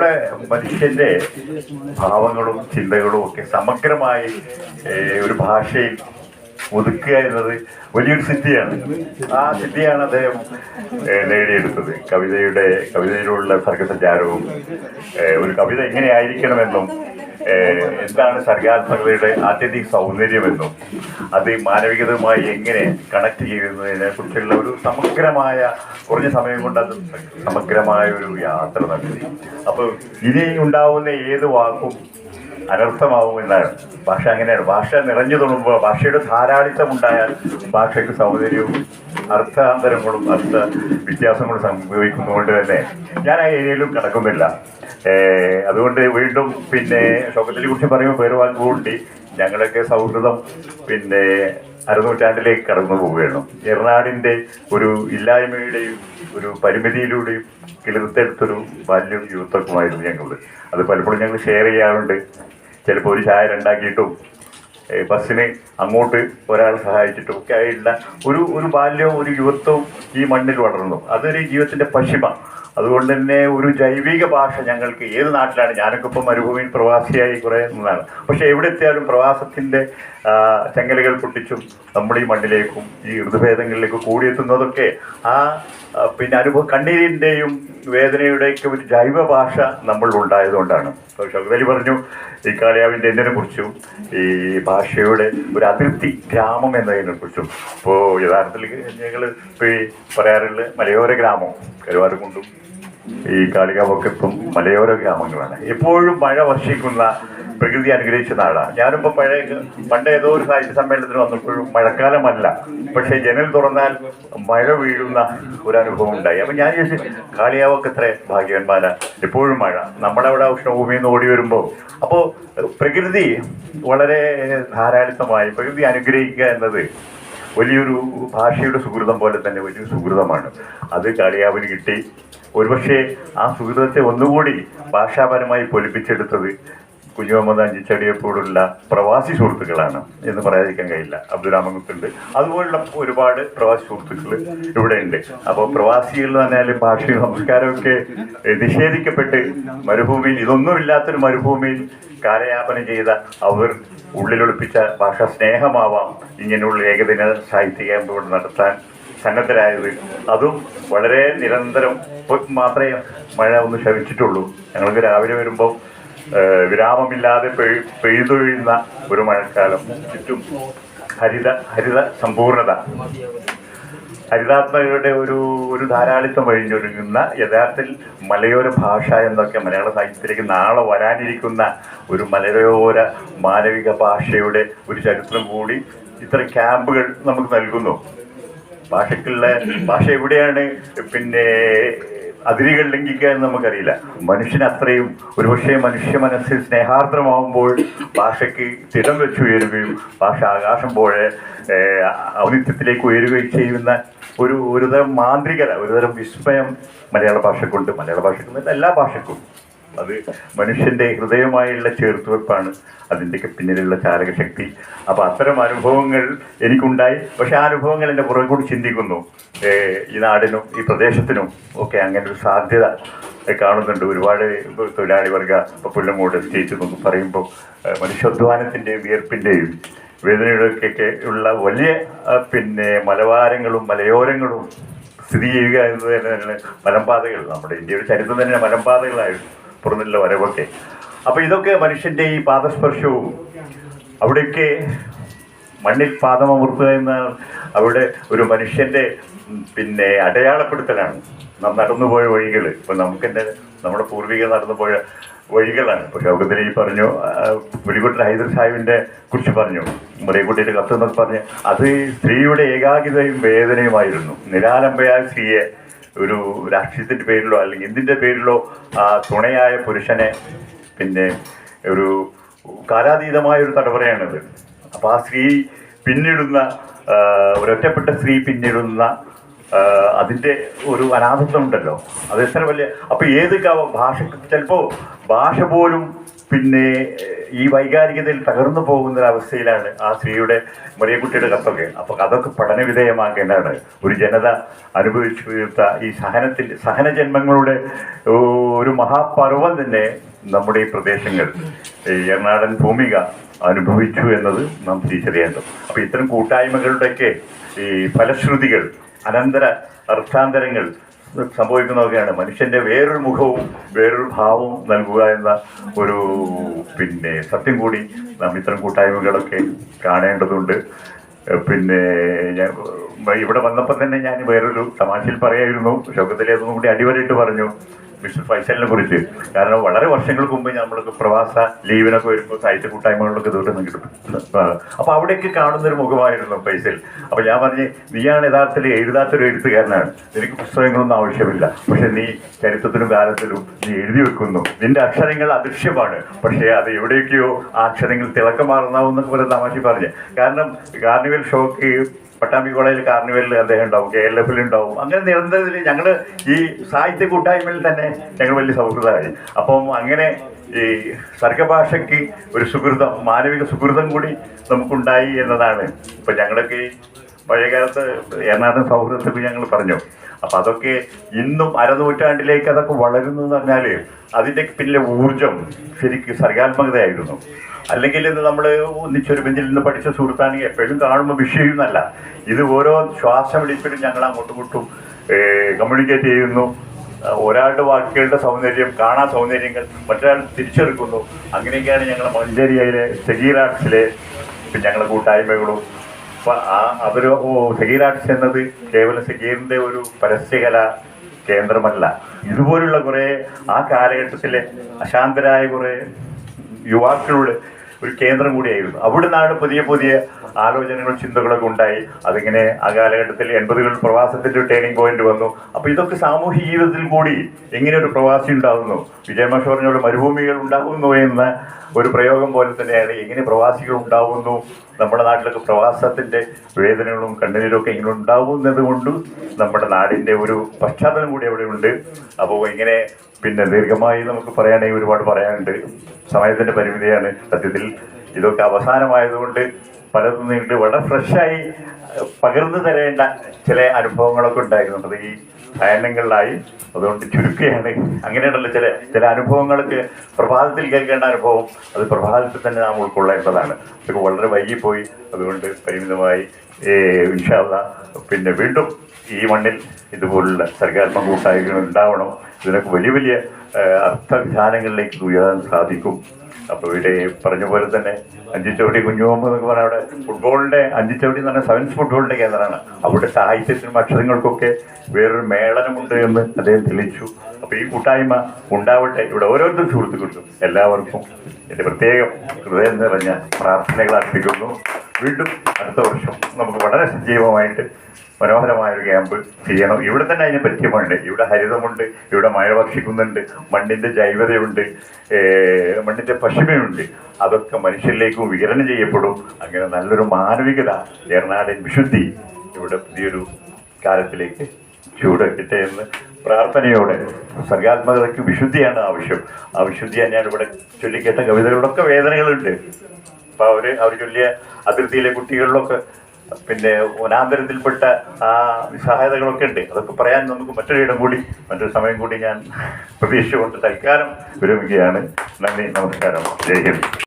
നമ്മുടെ മനുഷ്യന്റെ ഭാവങ്ങളും ചിന്തകളും ഒക്കെ സമഗ്രമായി ഒരു ഭാഷയിൽ ഒതുക്കുക എന്നത് വലിയൊരു സിദ്ധിയാണ്. ആ സിദ്ധിയാണ് അദ്ദേഹം നേടിയെടുത്തത്. കവിതയുടെ കവിതയിലുള്ള സർഗസഞ്ചാരവും ഒരു കവിത എങ്ങനെയായിരിക്കണമെന്നും എന്താണ് സർഗാത്മകതയുടെ അത്യധിക സൗന്ദര്യമെന്നും അത് മാനവികതയുമായി എങ്ങനെ കണക്ട് ചെയ്യുന്നതിനെ കുറിച്ചുള്ള ഒരു സമഗ്രമായ കുറഞ്ഞ സമയം കൊണ്ട് അത് സമഗ്രമായ ഒരു യാത്ര നടത്തി. അപ്പോൾ ഇനി ഉണ്ടാവുന്ന ഏത് വാക്കും അനർത്ഥമാവും എന്നാണ്. ഭാഷ അങ്ങനെയാണ്. ഭാഷ നിറഞ്ഞു തുടങ്ങുമ്പോൾ ഭാഷയുടെ ധാരാളിത്തം ഉണ്ടായാൽ ഭാഷയ്ക്ക് സൗന്ദര്യവും അർത്ഥാന്തരങ്ങളും അർത്ഥ വ്യത്യാസങ്ങളും സംഭവിക്കുന്നതുകൊണ്ട് തന്നെ ഞാൻ ആ ഏരിയയിലും കിടക്കുന്നില്ല. അതുകൊണ്ട് വീണ്ടും പിന്നെ ശോകത്തിനെ കുറിച്ച് പറയുമ്പോൾ പേര് വാക്കുകൂടി ഞങ്ങളൊക്കെ സൗഹൃദം പിന്നെ അരനൂറ്റാണ്ടിലേക്ക് കടന്നു പോവുകയാണ്. എറണാടിന്റെ ഒരു ഇല്ലായ്മയുടെയും ഒരു പരിമിതിയിലൂടെയും കിളിർത്തെടുത്തൊരു ബാല്യം യുവത്വക്കുമായിരുന്നു ഞങ്ങൾ അത് പലപ്പോഴും ഞങ്ങൾ ഷെയർ ചെയ്യാറുണ്ട്. ചിലപ്പോൾ ഒരു ചായ ഉണ്ടാക്കിയിട്ടും ഏ, ബസ്സിന് അങ്ങോട്ട് ഒരാൾ സഹായിച്ചിട്ടും ഒക്കെ ആയിട്ടുള്ള ഒരു ഒരു ബാല്യവും ഒരു യുവത്വവും ഈ മണ്ണിൽ വളർന്നു. അതൊരു ജീവിതത്തിന്റെ പശിമ. അതുകൊണ്ട് തന്നെ ഒരു ജൈവിക ഭാഷ ഞങ്ങൾക്ക് ഏത് നാട്ടിലാണ്? ഞാനൊക്കെ ഇപ്പം മരുഭൂമിയിൽ പ്രവാസിയായി കുറേ നിന്നാണ്. പക്ഷേ എവിടെ എത്തിയാലും പ്രവാസത്തിന്റെ ചങ്ങലകൾ പൊട്ടിച്ചും നമ്മൾ ഈ മണ്ണിലേക്കും ഈ ഋതുഭേദങ്ങളിലേക്കും കൂടിയെത്തുന്നതൊക്കെ ആ പിന്നെ അനുഭവ കണ്ണീരിന്റെയും വേദനയുടെയൊക്കെ ഒരു ജൈവ ഭാഷ നമ്മൾ ഉണ്ടായതുകൊണ്ടാണ്. ഇപ്പോൾ ഷൗക്കലി പറഞ്ഞു ഈ കാളിയാവിന്റെ എന്തിനെ കുറിച്ചും ഈ ഭാഷയുടെ ഒരു അതിർത്തി ഗ്രാമം എന്നതിനെ കുറിച്ചും ഇപ്പോൾ യഥാർത്ഥത്തിൽ ഞങ്ങൾ ഇപ്പോൾ ഈ പറയാറുള്ള മലയോര ഗ്രാമം കരുവാരക്കുണ്ടും ഈ കാളികാവൊക്കെ മലയോര ഗ്രാമങ്ങളാണ്. എപ്പോഴും മഴ വർഷിക്കുന്ന പ്രകൃതി അനുഗ്രഹിച്ച നാടാണ് ഞാനിപ്പോൾ പഴയ പണ്ട് ഏതോ ഒരു സാഹിത്യ സമ്മേളനത്തിന് വന്നപ്പോഴും മഴക്കാലമല്ല. പക്ഷേ ജനൽ തുറന്നാൽ മഴ വീഴുന്ന ഒരു അനുഭവം ഉണ്ടായി. അപ്പം ഞാൻ ചോദിച്ചു കാളിയാവൊക്കെ എത്ര ഭാഗ്യവന്മാര. എപ്പോഴും മഴ. നമ്മളവിടെ ഉഷ്ണഭൂമിയിൽ നിന്ന് ഓടി വരുമ്പോൾ അപ്പോൾ പ്രകൃതി വളരെ ധാരാളിത്തമായി പ്രകൃതി അനുഗ്രഹിക്കുക എന്നത് വലിയൊരു ഭാഷയുടെ സുഹൃതം പോലെ തന്നെ വലിയൊരു സുഹൃതമാണ്. അത് കാളിയാവിന് കിട്ടി. ഒരുപക്ഷെ ആ സുഹൃതത്തെ ഒന്നുകൂടി ഭാഷാപരമായി പൊലിപ്പിച്ചെടുത്തത് കുഞ്ഞുമുഹമ്മദ് അഞ്ചിച്ചടിയെപ്പോലുള്ള പ്രവാസി സുഹൃത്തുക്കളാണ് എന്ന് പറയാതിരിക്കാൻ കഴിയില്ല. അബ്ദുരാമംഗത്തുണ്ട് അതുപോലുള്ള ഒരുപാട് പ്രവാസി സുഹൃത്തുക്കൾ ഇവിടെ ഉണ്ട്. അപ്പോൾ പ്രവാസികൾ എന്ന് പറഞ്ഞാൽ ഭാഷയും സംസ്കാരമൊക്കെ നിഷേധിക്കപ്പെട്ട് മരുഭൂമിയിൽ ഇതൊന്നുമില്ലാത്തൊരു മരുഭൂമിയിൽ കാലയാപനം ചെയ്ത അവർ ഉള്ളിലൊളിപ്പിച്ച ഭാഷാ സ്നേഹമാവാം ഇങ്ങനെയുള്ള ഏകദിന സാഹിത്യ ക്യാമ്പ് ഇവിടെ നടത്താൻ സന്നദ്ധരായത് അതും വളരെ നിരന്തരം മാത്രമേ മഴ ഒന്ന് ശമിച്ചിട്ടുള്ളൂ. ഞങ്ങൾക്ക് രാവിലെ വരുമ്പോൾ വിരാമമില്ലാതെ പെയ് പെയ്തൊഴിയുന്ന ഒരു മഴക്കാലം. ചുറ്റും ഹരിത ഹരിത സമ്പൂർണത. ഹരിതാത്മകയുടെ ഒരു ഒരു ധാരാളിത്തം കഴിഞ്ഞൊരുങ്ങുന്ന യഥാർത്ഥത്തിൽ മലയോര ഭാഷ എന്നൊക്കെ മലയാള സാഹിത്യത്തിലേക്ക് നാളെ വരാനിരിക്കുന്ന ഒരു മലയോര മാനവിക ഭാഷയുടെ ഒരു ചരിത്രം കൂടി ഇത്തരം ക്യാമ്പുകൾ നമുക്ക് നൽകുന്നു. ഭാഷയ്ക്കുള്ള ഭാഷ എവിടെയാണ്? പിന്നെ അതിരുകൾ എന്ന് നമുക്കറിയില്ല. മനുഷ്യന് അത്രയും ഒരുപക്ഷെ മനുഷ്യ മനസ്സിൽ സ്നേഹാർദ്രമാവുമ്പോൾ ഭാഷയ്ക്ക് തിടം വെച്ച് ഉയരുകയും ഭാഷ ആകാശം പോലെ ഔന്നിത്യത്തിലേക്ക് ഉയരുകയും ചെയ്യുന്ന ഒരു ഒരുതരം മാന്ത്രികത ഒരുതരം വിസ്മയം മലയാള ഭാഷക്കുണ്ട് മലയാള ഭാഷക്കുണ്ട് എല്ലാ ഭാഷക്കും അത് മനുഷ്യന്റെ ഹൃദയമായുള്ള ചേർത്തുവെപ്പാണ്. അതിന്റെയൊക്കെ പിന്നിലുള്ള ചാലകശക്തി. അപ്പോൾ അത്തരം അനുഭവങ്ങൾ എനിക്കുണ്ടായി. പക്ഷെ ആ അനുഭവങ്ങൾ എന്റെ പുറകെ കൂടി ചിന്തിക്കുന്നു ഈ നാടിനും ഈ പ്രദേശത്തിനും ഒക്കെ അങ്ങനെ ഒരു സാധ്യത കാണുന്നുണ്ട്. ഒരുപാട് തൊഴിലാളി വർഗ ഇപ്പോൾ പുല്ലങ്ങോട് എസ്റ്റേറ്റ് എന്നൊക്കെ പറയുമ്പോൾ മനുഷ്യാധ്വാനത്തിന്റെയും വിയർപ്പിന്റെയും വേദനയുടെയൊക്കെ ഉള്ള വലിയ പിന്നെ മലവാരങ്ങളും മലയോരങ്ങളും സ്ഥിതി ചെയ്യുക എന്നത് തന്നെയാണ് മലമ്പാതകൾ. നമ്മുടെ ഇന്ത്യയുടെ ചരിത്രം തന്നെ മലമ്പാതകളായിരുന്നു. പുറന്നുള്ള വരവൊക്കെ. അപ്പോൾ ഇതൊക്കെ മനുഷ്യന്റെ ഈ പാദസ്പർശവും അവിടെയൊക്കെ മണ്ണിൽ പാദമമർത്തുക എന്ന അവിടെ ഒരു മനുഷ്യന്റെ പിന്നെ അടയാളപ്പെടുത്തലാണ്. നാം നടന്നുപോയ വഴികൾ ഇപ്പൊ നമുക്ക് തന്നെ നമ്മുടെ പൂർവികർ നടന്നുപോയ വഴികളാണ്. ഇപ്പോൾ ഷൗക്കത്തിന് ഈ പറഞ്ഞു പുലിക്കുട്ടിൽ ഹൈദർ സാഹിബിന്റെ കുറിച്ച് പറഞ്ഞു മുറിയക്കുട്ടിയുടെ കത്ത് എന്നൊക്കെ പറഞ്ഞു അത് സ്ത്രീയുടെ ഏകാഗ്രതയും വേദനയുമായിരുന്നു. നിരാലംബയായ സ്ത്രീയെ ഒരു രാഷ്ട്രീയത്തിന്റെ പേരിലോ അല്ലെങ്കിൽ എന്തിന്റെ പേരിലോ തുണയായ പുരുഷനെ പിന്നെ ഒരു കാലാതീതമായ ഒരു തടവറയാണിത്. അപ്പോൾ ആ സ്ത്രീ പിന്നിടുന്ന ഒരൊറ്റപ്പെട്ട സ്ത്രീ പിന്നിടുന്ന അതിന്റെ ഒരു അനാഥത്വം ഉണ്ടല്ലോ. അത് എത്ര വലിയ അപ്പോൾ ഏത് ഭാഷ ചിലപ്പോൾ ഭാഷ പോലും പിന്നെ ഈ വൈകാരികതയിൽ തകർന്നു പോകുന്ന അവസ്ഥയിലാണ് ആ സ്ത്രീയുടെ മറിയക്കുട്ടിയുടെ കത്തൊക്കെ. അപ്പൊ അതൊക്കെ പഠന വിധേയമാക്കേണ്ടതാണ്. ഒരു ജനത അനുഭവിച്ചു തീർത്ത ഈ സഹനത്തിന്റെ സഹന ജന്മങ്ങളുടെ ഒരു മഹാപർവം തന്നെ നമ്മുടെ ഈ പ്രദേശങ്ങൾ. എറണാടൻ ഭൂമിക അനുഭവിച്ചു എന്നത് നാം തിരിച്ചറിയേണ്ടത് അപ്പൊ ഇത്തരം കൂട്ടായ്മകളുടെയൊക്കെ ഈ ഫലശ്രുതികൾ അനന്തര അർത്ഥാന്തരങ്ങൾ സംഭവിക്കുന്നതൊക്കെയാണ്. മനുഷ്യന്റെ വേറൊരു മുഖവും വേറൊരു ഭാവവും നൽകുക എന്ന ഒരു പിന്നെ സത്യം കൂടി നാം ഇത്തരം കൂട്ടായ്മകളൊക്കെ കാണേണ്ടതുണ്ട്. പിന്നെ ഇവിടെ വന്നപ്പോൾ തന്നെ ഞാൻ വേറൊരു തമാശയിൽ പറയായിരുന്നു. ശോകത്തിലേതൊന്നും കൂടി അടിവരയിട്ട് പറഞ്ഞു. മിസ്റ്റർ ഫൈസലിനെ കുറിച്ച്. കാരണം വളരെ വർഷങ്ങൾക്ക് മുമ്പ് നമ്മൾക്ക് പ്രവാസ ലീവിനൊക്കെ വരുമ്പോൾ സാഹിത്യ കൂട്ടായ്മകളിലൊക്കെ ദൂരം കിട്ടും. അപ്പൊ അവിടേക്ക് കാണുന്ന ഒരു മുഖമായിരുന്നു ഫൈസൽ അപ്പൊ ഞാൻ പറഞ്ഞ് നീയാണ് യഥാർത്ഥത്തിൽ എഴുതാത്തൊരു എഴുത്തുകാരനാണ്. നിനക്ക് പുസ്തകങ്ങളൊന്നും ആവശ്യമില്ല. പക്ഷെ നീ ചരിത്രത്തിലും കാലത്തിലും നീ എഴുതി വെക്കുന്നു. നിന്റെ അക്ഷരങ്ങൾ അദൃശ്യമാണ്. പക്ഷേ അത് എവിടെയൊക്കെയോ ആ അക്ഷരങ്ങൾ തിളക്കമാറുന്നാവും എന്നൊക്കെ പോലെ തമാശ പറഞ്ഞ്. കാരണം കാർണിവൽ ഷോക്ക് പട്ടാമ്പി കോളേജിൽ കാർണിവലിൽ അദ്ദേഹം ഉണ്ടാവും കെ എൽ എഫിൽ ഉണ്ടാവും. അങ്ങനെ നിരന്തരത്തിൽ ഞങ്ങൾ ഈ സാഹിത്യ കൂട്ടായ്മയിൽ തന്നെ ഞങ്ങൾ വലിയ സൗഹൃദമായി. അപ്പം അങ്ങനെ ഈ സർഗഭാഷയ്ക്ക് ഒരു സുഹൃതം മാനവിക സുഹൃതം കൂടി നമുക്കുണ്ടായി എന്നതാണ്. ഇപ്പം ഞങ്ങളൊക്കെ പഴയകാലത്ത് എറണാകുളം സൗഹൃദത്തിൽ ഞങ്ങൾ പറഞ്ഞു. അപ്പം അതൊക്കെ ഇന്നും അരനൂറ്റാണ്ടിലേക്ക് അതൊക്കെ വളരുന്നു എന്ന് പറഞ്ഞാൽ അതിന്റെ പിന്നിലെ ഊർജം ശരിക്കും സർഗാത്മകതയായിരുന്നു. അല്ലെങ്കിൽ ഇന്ന് നമ്മൾ ഒന്നിച്ചൊരു ബെഞ്ചിൽ നിന്ന് പഠിച്ച സുഹൃത്താണെങ്കിൽ എപ്പോഴും കാണുമ്പോൾ വിഷയമൊന്നുമല്ല ഇത് ഓരോ ശ്വാസം വിളിപ്പിലും ഞങ്ങൾ അങ്ങോട്ടും ഇങ്ങോട്ടും കമ്മ്യൂണിക്കേറ്റ് ചെയ്യുന്നു. ഒരാളുടെ വാക്കുകളുടെ സൗന്ദര്യം കാണാൻ സൗന്ദര്യങ്ങൾ മറ്റൊരാൾ തിരിച്ചെടുക്കുന്നു അങ്ങനെയൊക്കെയാണ് ഞങ്ങൾ മഞ്ചേരിയയിലെ സെഗീർ ആർട്സിലെ ഞങ്ങളുടെ കൂട്ടായ്മകളും. അവർ സെഗീർ ആർട്സ് എന്നത് കേവലം സെഗീറിന്റെ ഒരു പരസ്യകല കേന്ദ്രമല്ല. ഇതുപോലുള്ള കുറേ ആ കാലഘട്ടത്തിലെ അശാന്തരായ കുറേ യുവാക്കളുടെ ഒരു കേന്ദ്രം കൂടിയായിരുന്നു. അവിടെ നിന്നാണ് പുതിയ പുതിയ ആലോചനകളും ചിന്തകളൊക്കെ ഉണ്ടായി. അതിങ്ങനെ ആ കാലഘട്ടത്തിൽ എൺപതുകളിൽ പ്രവാസത്തിന്റെ ട്രെയിനിങ് പോയിന്റ് വന്നു. അപ്പോൾ ഇതൊക്കെ സാമൂഹ്യ ജീവിതത്തിൽ കൂടി എങ്ങനെ ഒരു പ്രവാസി ഉണ്ടാകുന്നു. വിജയമാഷ് പറഞ്ഞോട് മരുഭൂമികൾ ഉണ്ടാകുന്നു എന്ന ഒരു പ്രയോഗം പോലെ തന്നെയാണ് എങ്ങനെ പ്രവാസികൾ ഉണ്ടാകുന്നു നമ്മുടെ നാട്ടിലൊക്കെ പ്രവാസത്തിന്റെ വേദനകളും കണ്ണീരൊക്കെ ഒക്കെ ഇങ്ങനെ ഉണ്ടാകുന്നത് കൊണ്ട് നമ്മുടെ നാടിന്റെ ഒരു പശ്ചാത്തലം കൂടി അവിടെ ഉണ്ട്. അപ്പോൾ ഇങ്ങനെ പിന്നെ ദീർഘമായി നമുക്ക് പറയാണെങ്കിൽ ഒരുപാട് പറയാനുണ്ട്. സമയത്തിന്റെ പരിമിതിയാണ് സത്യത്തിൽ ഇതൊക്കെ അവസാനമായതുകൊണ്ട് പലതും നിങ്ങൾക്ക് വളരെ ഫ്രഷായി പകർന്നു തരേണ്ട ചില അനുഭവങ്ങളൊക്കെ ഉണ്ടായിരുന്നു ഈ സായനങ്ങളിലായി അതുകൊണ്ട് ചുരുക്കുകയാണ് അങ്ങനെയുണ്ടല്ലോ ചില ചില അനുഭവങ്ങൾക്ക് പ്രഭാതത്തിൽ കേൾക്കേണ്ട അനുഭവം. അത് പ്രഭാതത്തിൽ തന്നെ നാം ഉൾക്കൊള്ളേണ്ടതാണ് അതൊക്കെ വളരെ വൈകിപ്പോയി. അതുകൊണ്ട് പരിമിതമായി വിഷാദ പിന്നെ വീണ്ടും ഈ മണ്ണിൽ ഇതുപോലുള്ള സർഗാത്മക കൂട്ടായ്മകൾ ഉണ്ടാവണം. ഇതിനൊക്കെ വലിയ വലിയ അർത്ഥവിധാനങ്ങളിലേക്ക് ഉയരാൻ സാധിക്കും. അപ്പോൾ ഇവിടെ പറഞ്ഞ പോലെ തന്നെ അഞ്ചിച്ചവടി കുഞ്ഞുമുമ്പ് എന്നൊക്കെ പറഞ്ഞാൽ അവിടെ ഫുട്ബോളിന്റെ അഞ്ചിച്ചവടി എന്ന് പറഞ്ഞാൽ സെവൻസ് ഫുട്ബോളിന്റെ കേന്ദ്രമാണ്. അവിടെ സാഹിത്യത്തിനും അക്ഷരങ്ങൾക്കൊക്കെ വേറൊരു മേളനമുണ്ട് എന്ന് അദ്ദേഹം തെളിയിച്ചു. അപ്പോൾ ഈ കൂട്ടായ്മ ഉണ്ടാവട്ടെ. ഇവിടെ ഓരോരുത്തരും സുഹൃത്തുക്കൾക്കും എല്ലാവർക്കും എന്റെ പ്രത്യേകം ഹൃദയം നിറഞ്ഞ പ്രാർത്ഥനകൾ അർപ്പിക്കുന്നു. വീണ്ടും അടുത്ത വർഷം നമുക്ക് വളരെ സജീവമായിട്ട് മനോഹരമായ ഒരു ക്യാമ്പ് ചെയ്യണം. ഇവിടെ തന്നെ അതിന് പറ്റിയമുണ്ട് ഇവിടെ ഹരിതമുണ്ട് ഇവിടെ മഴ ഭക്ഷിക്കുന്നുണ്ട് മണ്ണിന്റെ ജൈവതയുണ്ട് മണ്ണിന്റെ പശിമയുണ്ട് അതൊക്കെ മനുഷ്യരിലേക്കും വിതരണം ചെയ്യപ്പെടും. അങ്ങനെ നല്ലൊരു മാനവികത എറണാടൻ വിശുദ്ധി ഇവിടെ പുതിയൊരു കാലത്തിലേക്ക് ചൂടക്കിട്ടെ എന്ന് പ്രാർത്ഥനയോടെ സർഗാത്മകതയ്ക്ക് വിശുദ്ധിയാണ് ആവശ്യം. ആ വിശുദ്ധി തന്നെയാണ് ഇവിടെ ചൊല്ലിക്കേട്ട കവിതകളിലൊക്കെ വേദനകളുണ്ട്. അപ്പോൾ അവർ അവർ ചൊല്ലിയ അതിർത്തിയിലെ കുട്ടികളിലൊക്കെ പിന്നെ വനാന്തരത്തിൽപ്പെട്ട ആ നിസ്സഹായതകളൊക്കെ ഉണ്ട്. അതൊക്കെ പറയാൻ നമുക്ക് മറ്റൊരു ഇടം കൂടി മറ്റൊരു സമയം കൂടി ഞാൻ പ്രതീക്ഷിച്ചുകൊണ്ട് തൽക്കാലം വിരമിക്കുകയാണ്. നന്ദി നമസ്കാരം. ജയ് ഹിന്ദ്.